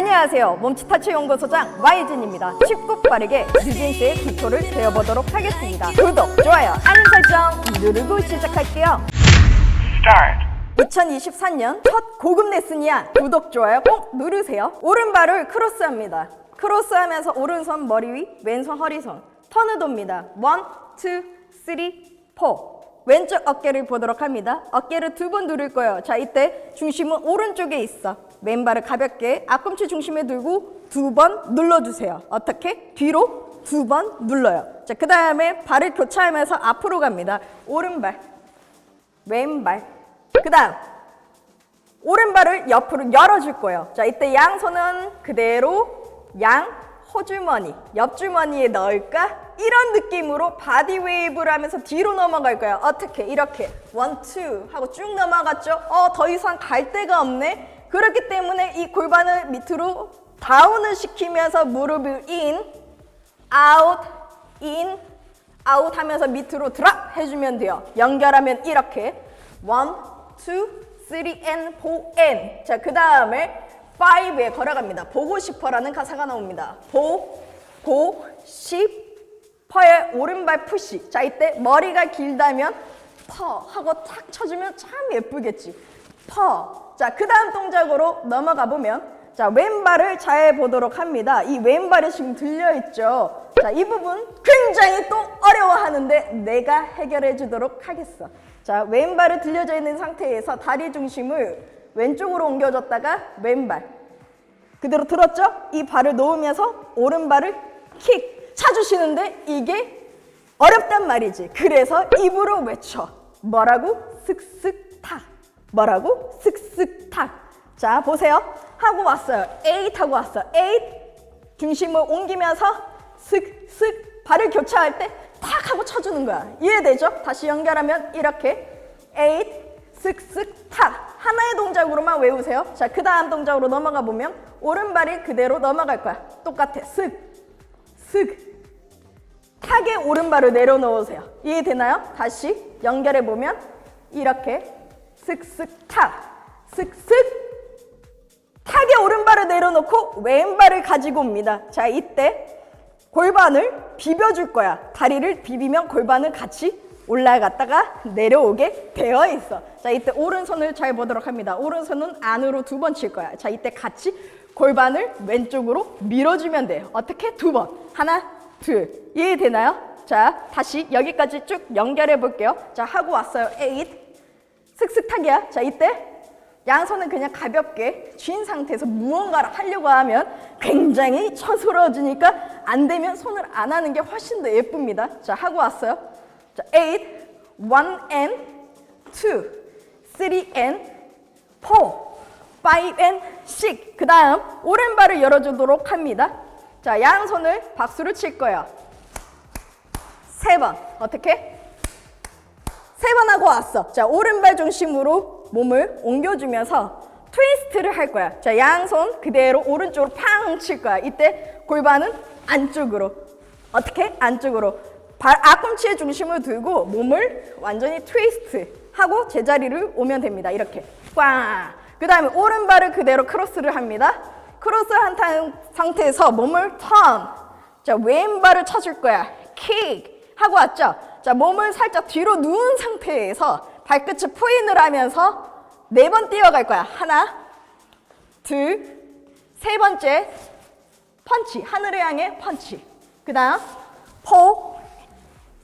안녕하세요. 몸치타치 연구소장 Y진입니다. 쉽고 빠르게 뉴진스의 기초를 배워보도록 하겠습니다. 구독, 좋아요, 알림 설정 누르고 시작할게요. Start. 2024년 첫 고급 레슨이야. 구독, 좋아요 꼭 누르세요. 오른발을 크로스합니다. 크로스하면서 오른손 머리 위, 왼손 허리손. 턴을 돕니다. 원, 투, 쓰리, 포. 왼쪽 어깨를 보도록 합니다. 어깨를 두 번 누를 거예요. 자, 이때 중심은 오른쪽에 있어. 왼발을 가볍게 앞꿈치 중심에 들고 두 번 눌러주세요. 어떻게? 뒤로 두 번 눌러요. 자, 그 다음에 발을 교차하면서 앞으로 갑니다. 오른발, 왼발. 그 다음, 오른발을 옆으로 열어줄 거예요. 자, 이때 양손은 그대로 양 호주머니, 옆주머니에 넣을까? 이런 느낌으로 바디 웨이브를 하면서 뒤로 넘어갈 거예요. 어떻게? 이렇게. 원, 투 하고 쭉 넘어갔죠? 어, 더 이상 갈 데가 없네? 그렇기 때문에 이 골반을 밑으로 다운을 시키면서 무릎을 인, 아웃, 인, 아웃 하면서 밑으로 드랍 해주면 돼요. 연결하면 이렇게. 원, 투, 쓰리, 앤, 포, 앤. 자, 그 다음에 파이브에 걸어갑니다. 보고 싶어라는 가사가 나옵니다. 보, 고, 싶 어의 오른발 푸시. 자, 이때 머리가 길다면 퍼 하고 탁 쳐주면 참 예쁘겠지. 퍼. 자, 그 다음 동작으로 넘어가 보면 자, 왼발을 잘 보도록 합니다. 이 왼발이 지금 들려있죠. 자, 이 부분 굉장히 또 어려워하는데 내가 해결해 주도록 하겠어. 자, 왼발을 들려져 있는 상태에서 다리 중심을 왼쪽으로 옮겨줬다가 왼발. 그대로 들었죠? 이 발을 놓으면서 오른발을 킥 차주시는데 이게 어렵단 말이지. 그래서 입으로 외쳐. 뭐라고? 슥슥 탁. 뭐라고? 슥슥 탁. 자, 보세요. 하고 왔어요. 에잇 하고 왔어. 에잇. 중심을 옮기면서 슥슥 발을 교차할 때 탁 하고 쳐주는 거야. 이해되죠? 다시 연결하면 이렇게 에잇 슥슥 탁 하나의 동작으로만 외우세요. 자, 그 다음 동작으로 넘어가 보면 오른발이 그대로 넘어갈 거야. 똑같아. 슥, 슥. 탁에 오른발을 내려놓으세요. 이해되나요? 다시 연결해 보면 이렇게 슥슥 탁, 슥슥 탁에 오른발을 내려놓고 왼발을 가지고 옵니다. 자, 이때 골반을 비벼줄 거야. 다리를 비비면 골반은 같이 올라갔다가 내려오게 되어 있어. 자, 이때 오른손을 잘 보도록 합니다. 오른손은 안으로 두 번 칠 거야. 자, 이때 같이 골반을 왼쪽으로 밀어주면 돼요. 어떻게? 두 번. 하나, 둘. 이해되나요? 자, 다시 여기까지 쭉 연결해 볼게요. 자, 하고 왔어요. 에잇. 슥슥탁이야. 자, 이때 양손은 그냥 가볍게 쥔 상태에서 무언가를 하려고 하면 굉장히 처스러워지니까 안 되면 손을 안 하는 게 훨씬 더 예쁩니다. 자, 하고 왔어요. 자, 8, 1 and 2, 3 and 4, 5 and 6. 그 다음 오른발을 열어주도록 합니다. 자, 양손을 박수를 칠 거예요. 세 번. 어떻게? 세 번 하고 왔어. 자, 오른발 중심으로 몸을 옮겨주면서 트위스트를 할 거야. 자, 양손 그대로 오른쪽으로 팡 칠 거야. 이때 골반은 안쪽으로. 어떻게? 안쪽으로. 발 앞꿈치의 중심을 두고 몸을 완전히 트위스트 하고 제자리를 오면 됩니다. 이렇게. 꽝. 그 다음에 오른발을 그대로 크로스를 합니다. 크로스 한 타- 상태에서 몸을 턴. 자, 왼발을 쳐줄 거야. 킥. 하고 왔죠? 자, 몸을 살짝 뒤로 누운 상태에서 발끝을 포인을 하면서 네 번 뛰어갈 거야. 하나, 둘, 세 번째 펀치. 하늘을 향해 펀치. 그 다음 포,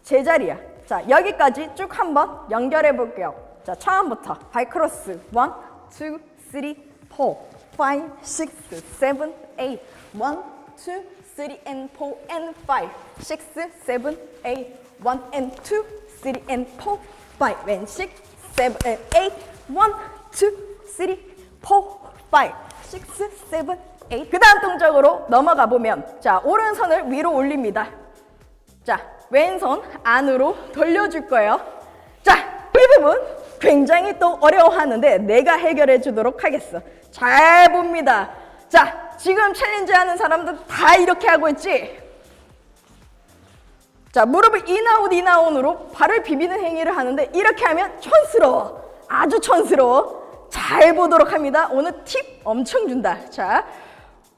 제자리야. 자, 여기까지 쭉 한번 연결해 볼게요. 자, 처음부터 발크로스. 원, 투, 쓰리, 포, 파이브, 식스, 세븐, 에잇. 원, 투, 쓰리, 앤 포, 앤 파이브. 식스, 세븐, 에잇. 원, 앤 투, 쓰리, 앤 포, 파이브, 앤 식스, 세븐, 앤 에잇. 원, 투, 쓰리, 포, 파이브. 식스, 세븐, 에잇. 그 다음 동작으로 넘어가 보면 자, 오른손을 위로 올립니다. 자, 왼손 안으로 돌려줄 거예요. 자, 이 부분 굉장히 또 어려워하는데 내가 해결해 주도록 하겠어. 잘 봅니다. 자, 지금 챌린지 하는 사람들 다 이렇게 하고 있지? 자, 무릎을 인아웃 인아웃으로 발을 비비는 행위를 하는데 이렇게 하면 촌스러워. 아주 촌스러워. 잘 보도록 합니다. 오늘 팁 엄청 준다. 자,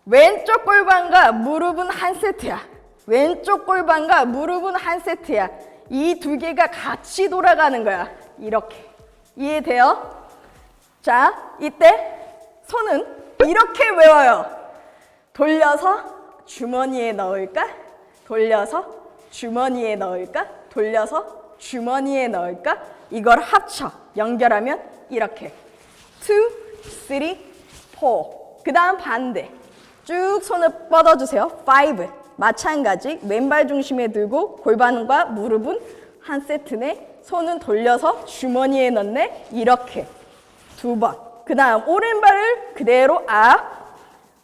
왼쪽 골반과 무릎은 한 세트야. 왼쪽 골반과 무릎은 한 세트야. 이 두 개가 같이 돌아가는 거야. 이렇게. 이해돼요? 자, 이때 손은 이렇게 외워요. 돌려서 주머니에 넣을까? 돌려서 주머니에 넣을까? 돌려서 주머니에 넣을까? 이걸 합쳐 연결하면 이렇게 two, three, four. 그 다음 반대. 쭉 손을 뻗어주세요. five. 마찬가지 왼발 중심에 들고 골반과 무릎은 한 세트네. 손은 돌려서 주머니에 넣네. 이렇게 두 번. 그 다음 오른발을 그대로 앞.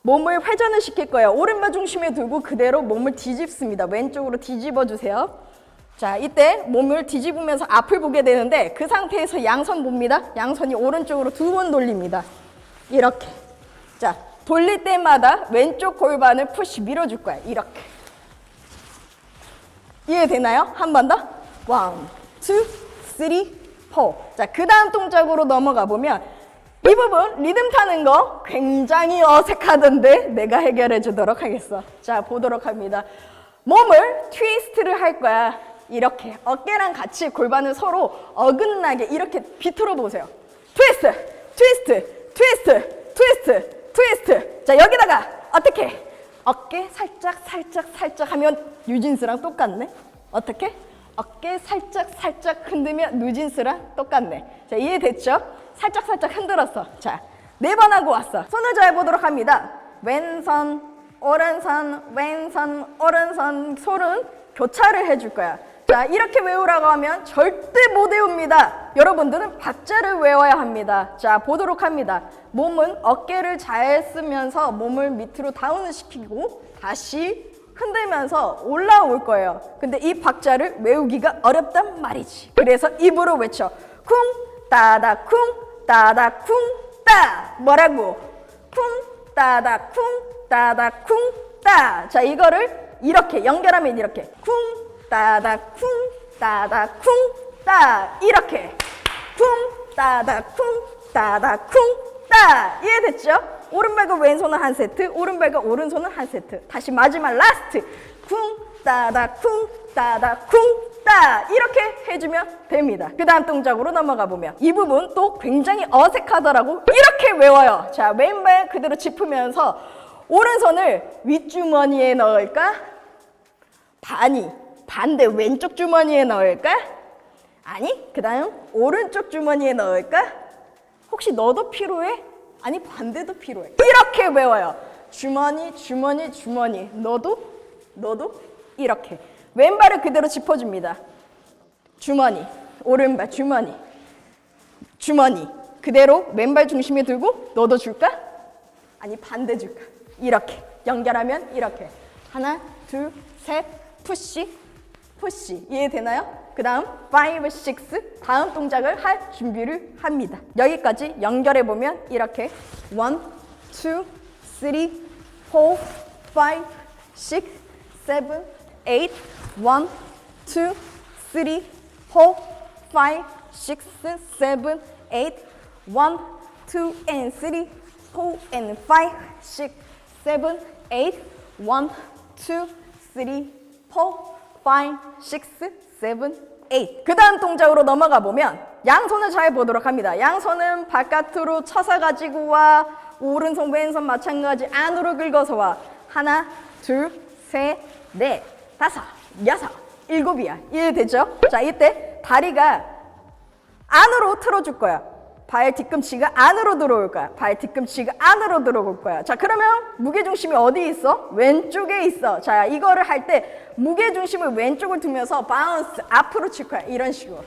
몸을 회전을 시킬 거예요. 오른발 중심에 두고 그대로 몸을 뒤집습니다. 왼쪽으로 뒤집어 주세요. 자, 이때 몸을 뒤집으면서 앞을 보게 되는데 그 상태에서 양손 봅니다. 양손이 오른쪽으로 두 번 돌립니다. 이렇게. 자, 돌릴 때마다 왼쪽 골반을 푸시 밀어줄 거야. 이렇게. 이해되나요? 한 번 더. 원, 투, 쓰리, 포. 자, 그 다음 동작으로 넘어가 보면 이 부분 리듬 타는 거 굉장히 어색하던데 내가 해결해 주도록 하겠어. 자, 보도록 합니다. 몸을 트위스트를 할 거야. 이렇게 어깨랑 같이 골반을 서로 어긋나게 이렇게 비틀어 보세요. 트위스트, 트위스트, 트위스트, 트위스트, 트위스트. 자, 여기다가 어떻게? 어깨 살짝 살짝 살짝 하면 뉴진스랑 똑같네. 어떻게? 어깨 살짝 살짝 흔들면 뉴진스랑 똑같네. 자, 이해됐죠? 살짝 살짝 흔들었어. 자, 네 번 하고 왔어. 손을 잘 보도록 합니다. 왼손, 오른손, 왼손, 오른손, 손은 교차를 해줄 거야. 자, 이렇게 외우라고 하면 절대 못 외웁니다. 여러분들은 박자를 외워야 합니다. 자, 보도록 합니다. 몸은 어깨를 잘 쓰면서 몸을 밑으로 다운을 시키고 다시 흔들면서 올라올 거예요. 근데 이 박자를 외우기가 어렵단 말이지. 그래서 입으로 외쳐. 쿵, 따다, 쿵, 따다, 쿵, 따. 뭐라고? 쿵, 따다, 쿵, 따다, 쿵, 따. 자, 이거를 이렇게 연결하면 이렇게. 쿵, 따다, 쿵, 따다, 쿵, 따. 이렇게. 쿵, 따다, 쿵, 따다, 쿵, 따. 이해됐죠? 오른발과 왼손은 한 세트, 오른발과 오른손은 한 세트. 다시 마지막 라스트. 쿵, 따다, 쿵, 따다, 쿵, 따. 이렇게 해주면 됩니다. 그 다음 동작으로 넘어가 보면 이 부분 또 굉장히 어색하더라고. 이렇게 외워요. 자, 왼발 그대로 짚으면서 오른손을 윗주머니에 넣을까? 반이 반대 왼쪽 주머니에 넣을까? 아니, 그 다음 오른쪽 주머니에 넣을까? 혹시 너도 필요해? 아니, 반대도 필요해. 이렇게 외워요. 주머니, 주머니, 주머니. 너도, 너도 이렇게. 왼발을 그대로 짚어줍니다. 주머니, 오른발, 주머니, 주머니. 그대로 왼발 중심에 들고 너도 줄까? 아니, 반대 줄까? 이렇게. 연결하면 이렇게. 하나, 둘, 셋, 푸시, 푸시. 이해되나요? 그 다음 5, 6 다음 동작을 할 준비를 합니다. 여기까지 연결해 보면 이렇게 1, 2, 3, 4, 5, 6, 7, 8 1, 2, 3, 4, 5, 6, 7, 8 1, 2 and 3, 4 and 5, 6, 7, 8 1, 2, 3, 4, 5, 6, 7, 8. 그 다음 동작으로 넘어가 보면 양손을 잘 보도록 합니다. 양손은 바깥으로 쳐서 가지고 와. 오른손, 왼손 마찬가지 안으로 긁어서 와. 하나, 둘, 셋, 넷, 다섯, 여섯, 일곱이야. 이해되죠? 자, 이때 다리가 안으로 틀어줄 거야. 발 뒤꿈치가 안으로 들어올 거야. 발 뒤꿈치가 안으로 들어올 거야. 자, 그러면 무게중심이 어디 있어? 왼쪽에 있어. 자, 이거를 할 때 무게중심을 왼쪽을 두면서 바운스 앞으로 칠 거야. 이런 식으로.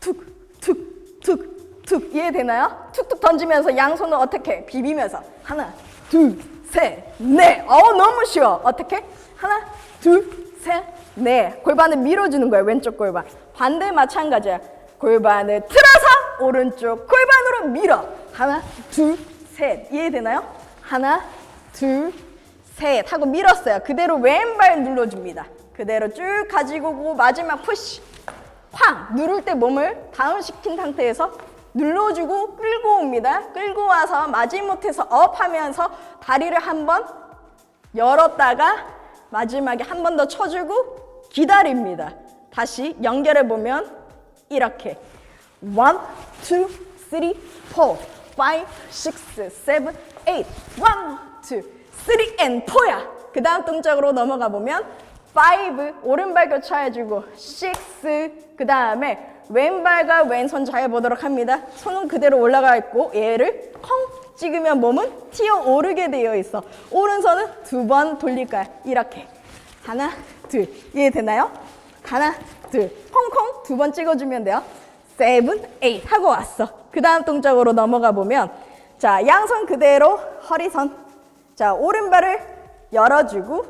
툭, 툭, 툭, 툭. 이해되나요? 툭툭 던지면서 양손을 어떻게? 비비면서. 하나, 둘, 셋, 넷. 어, 너무 쉬워. 어떻게? 하나, 둘, 셋, 넷. 골반을 밀어주는 거야. 왼쪽 골반. 반대 마찬가지야. 골반을 틀어서 오른쪽 골반으로 밀어. 하나, 둘, 셋. 이해되나요? 하나, 둘, 셋 하고 밀었어요. 그대로 왼발 눌러줍니다. 그대로 쭉 가지고 오고 마지막 푸시. 쾅! 누를 때 몸을 다운시킨 상태에서 눌러주고 끌고 옵니다. 끌고 와서 마지못해서 업 하면서 다리를 한번 열었다가 마지막에 한 번 더 쳐주고 기다립니다. 다시 연결해 보면 이렇게 1, 2, 3, 4, 5, 6, 7, 8 1, 2, 3, and 4야. 그 다음 동작으로 넘어가 보면 5, 오른발 교차해주고 6, 그 다음에 왼발과 왼손 잘 보도록 합니다. 손은 그대로 올라가 있고 얘를 콩 찍으면 몸은 튀어 오르게 되어 있어. 오른손은 두 번 돌릴 거야. 이렇게. 하나, 둘. 이해되나요? 하나, 둘. 콩콩 두 번 찍어주면 돼요. 세븐, 에잇 하고 왔어. 그 다음 동작으로 넘어가 보면 자, 양손 그대로 허리선. 자, 오른발을 열어주고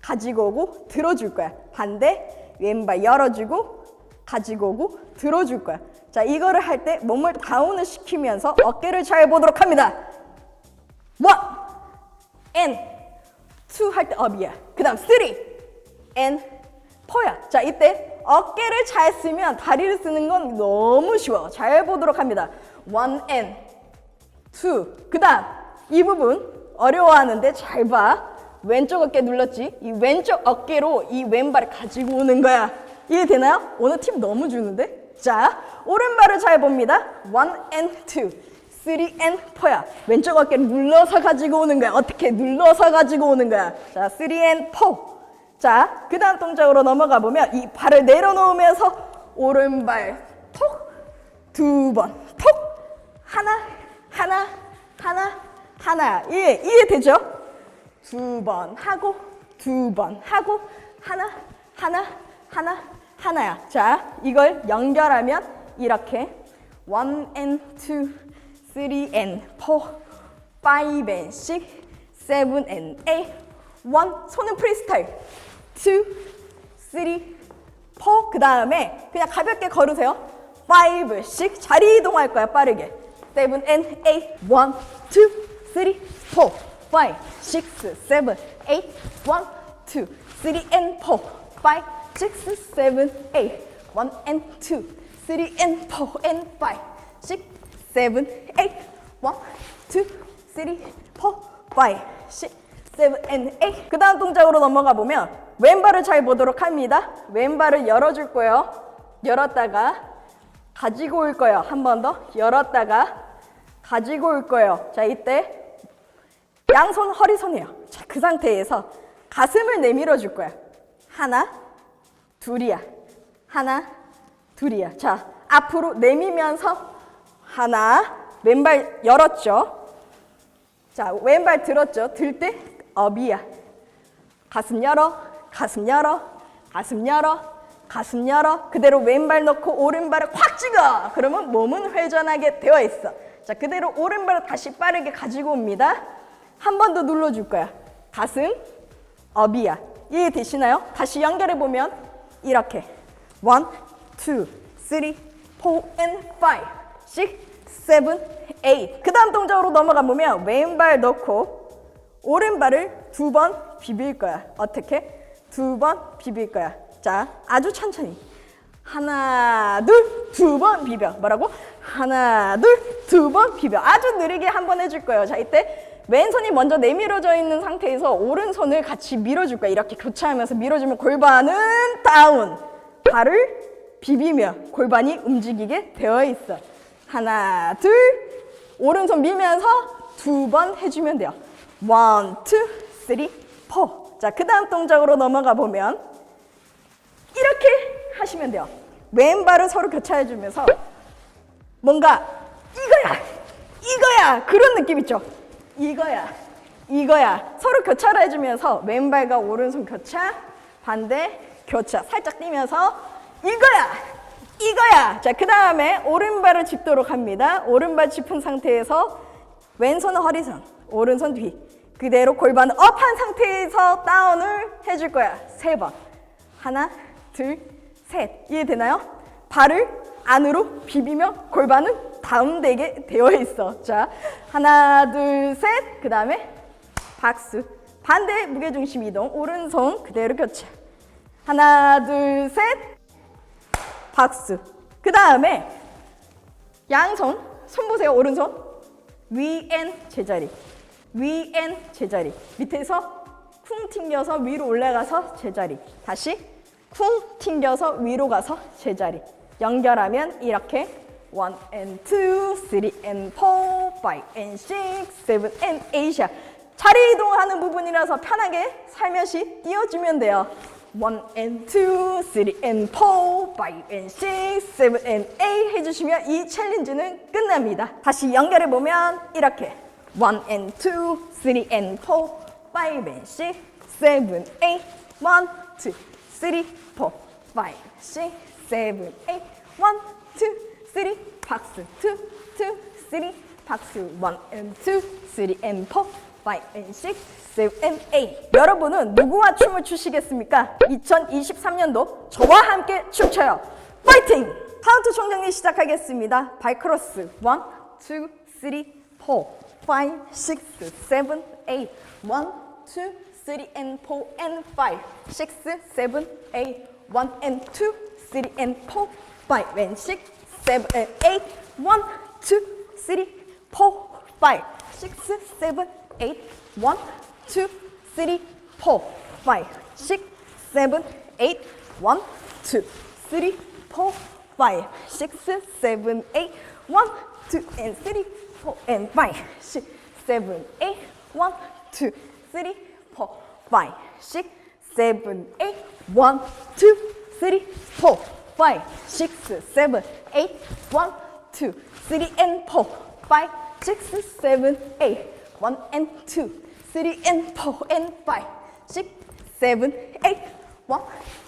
가지고 오고 들어줄 거야. 반대 왼발 열어주고 가지고 오고 들어줄 거야. 자, 이거를 할 때 몸을 다운을 시키면서 어깨를 잘 보도록 합니다. 원, and two 할때 업이야. 그 다음 three and four야. 자, 이때 어깨를 잘 쓰면 다리를 쓰는 건 너무 쉬워. 잘 보도록 합니다. one and two. 그 다음 이 부분 어려워하는데 잘 봐. 왼쪽 어깨 눌렀지? 이 왼쪽 어깨로 이 왼발을 가지고 오는 거야. 이해되나요? 오늘 팁 너무 주는데? 자, 오른발을 잘 봅니다. one and two. three and four야. 왼쪽 어깨를 눌러서 가지고 오는 거야. 어떻게 눌러서 가지고 오는 거야. 자, three and four. 자, 그 다음 동작으로 넘어가 보면 이 발을 내려놓으면서 오른발 톡, 두 번, 톡, 하나, 하나, 하나, 하나. 이해, 이해되죠? 두 번 하고, 두 번 하고, 하나, 하나, 하나, 하나야. 자, 이걸 연결하면 이렇게 one and two, three and four, five and six, seven and eight, one 손은 프리스타일, two, three, four 그 다음에 그냥 가볍게 걸으세요. five, six 자리 이동할 거야 빠르게. seven and eight, one, two, three, four, five, six, seven, eight, one, two, three and four, five, six, seven, eight, one and two, three and four and five, six, seven, eight, one, two, three, four, five, six, seven, and eight. 그 다음 동작으로 넘어가 보면 왼발을 잘 보도록 합니다. 왼발을 열어줄 거예요. 열었다가 가지고 올 거예요. 한 번 더 열었다가 가지고 올 거예요. 자 이때 양손 허리선이에요. 자, 그 상태에서 가슴을 내밀어 줄 거야. 하나, 둘이야. 하나, 둘이야. 자, 앞으로 내밀면서 하나, 왼발 열었죠. 자, 왼발 들었죠. 들 때 업이야. 가슴 열어, 가슴 열어, 가슴 열어, 가슴 열어. 그대로 왼발 넣고 오른발을 확 찍어. 그러면 몸은 회전하게 되어 있어. 자, 그대로 오른발을 다시 빠르게 가지고 옵니다. 한 번 더 눌러줄 거야. 가슴, 업이야. 이해되시나요? 다시 연결해 보면 이렇게 one, two, three, four, and five, six, seven, eight. 그 다음 동작으로 넘어가 보면 왼발 넣고 오른발을 두 번 비빌 거야. 어떻게? 두 번 비빌 거야. 자, 아주 천천히. 하나, 둘, 두 번 비벼. 뭐라고? 하나, 둘, 두 번 비벼. 아주 느리게 한 번 해줄 거예요. 자, 이때 왼손이 먼저 내밀어져 있는 상태에서 오른손을 같이 밀어줄 거야. 이렇게 교차하면서 밀어주면 골반은 다운. 발을 비비며 골반이 움직이게 되어 있어. 하나, 둘, 오른손 밀면서 두 번 해주면 돼요. 원, 투, 쓰리, 포. 자, 그 다음 동작으로 넘어가 보면 이렇게 하시면 돼요. 왼발을 서로 교차해 주면서 뭔가 이거야, 이거야 그런 느낌 있죠? 이거야, 이거야. 서로 교차를 해주면서 왼발과 오른손 교차, 반대 교차, 살짝 뛰면서 이거야, 이거야. 자, 그 다음에 오른발을 짚도록 합니다. 오른발 짚은 상태에서 왼손은 허리선, 오른손 뒤. 그대로 골반을 업한 상태에서 다운을 해줄 거야. 세 번. 하나, 둘, 셋. 이해되나요? 발을 안으로 비비며 골반은 다운되게 되어 있어. 자, 하나, 둘, 셋. 그 다음에 박수. 반대 무게중심 이동. 오른손 그대로 교체. 하나, 둘, 셋. 박수. 그 다음에 양손, 손 보세요. 오른손. 위엔 제자리. 위엔 제자리. 밑에서 쿵 튕겨서 위로 올라가서 제자리. 다시 쿵 튕겨서 위로 가서 제자리. 연결하면 이렇게 1 and 2, 3 and 4, 5 and 6, 7 and 8이야. 자리 이동하는 부분이라서 편하게 살며시 띄워주면 돼요. 1 and 2, 3 and 4, 5 and 6, 7 and 8 해주시면 이 챌린지는 끝납니다. 다시 연결해 보면 이렇게 1 and 2, 3 and 4, 5 and 6, 7, 8 1, 2, 3, 4, 5, 6, 7, 8 1, 2, 3 박스 2, 2, 3 박스 1 and 2, 3 and 4 5 and 6, 7 and 8 여러분은 누구와 춤을 추시겠습니까? 2023년도 저와 함께 춤춰요. 파이팅! 카운트 총정리 시작하겠습니다. 발크로스. 1, 2, 3, 4 five, six, seven, eight. One, two, three, and four, and five. Six, seven, eight. One and two, three and four, five and six, seven and eight. One, two, three, four, five, six, seven, eight. One, two, three, four, five, six, seven, eight. One, two, three, four, five, six, seven, eight. One, two, and three. 4 and 5 6, 7, 8 1, 2, 3 4 5 6, 7, 8 1, 2, 3 4 5 6, 7, 8 1, 2, 3 and 4 5 6, 7, 8 1 and 2, 3 and 4 and 5 6, 7, 8 1,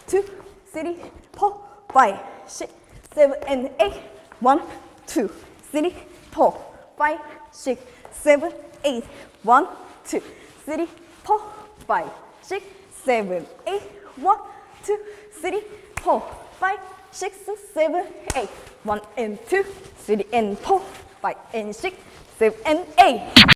2, 3 4 5 6, 7 and 8 1, 2, 3 4 five, six, seven, eight. One, two, three, four, five, six, seven, eight. One, two, three, four, five, six, seven, eight. One and two, three and four, five and six, seven and eight.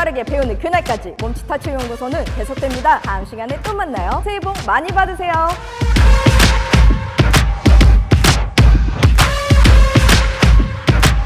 빠르게 배우는 그날까지 몸치 탈출 연구소는 계속됩니다. 다음 시간에 또 만나요. 새해 복 많이 받으세요.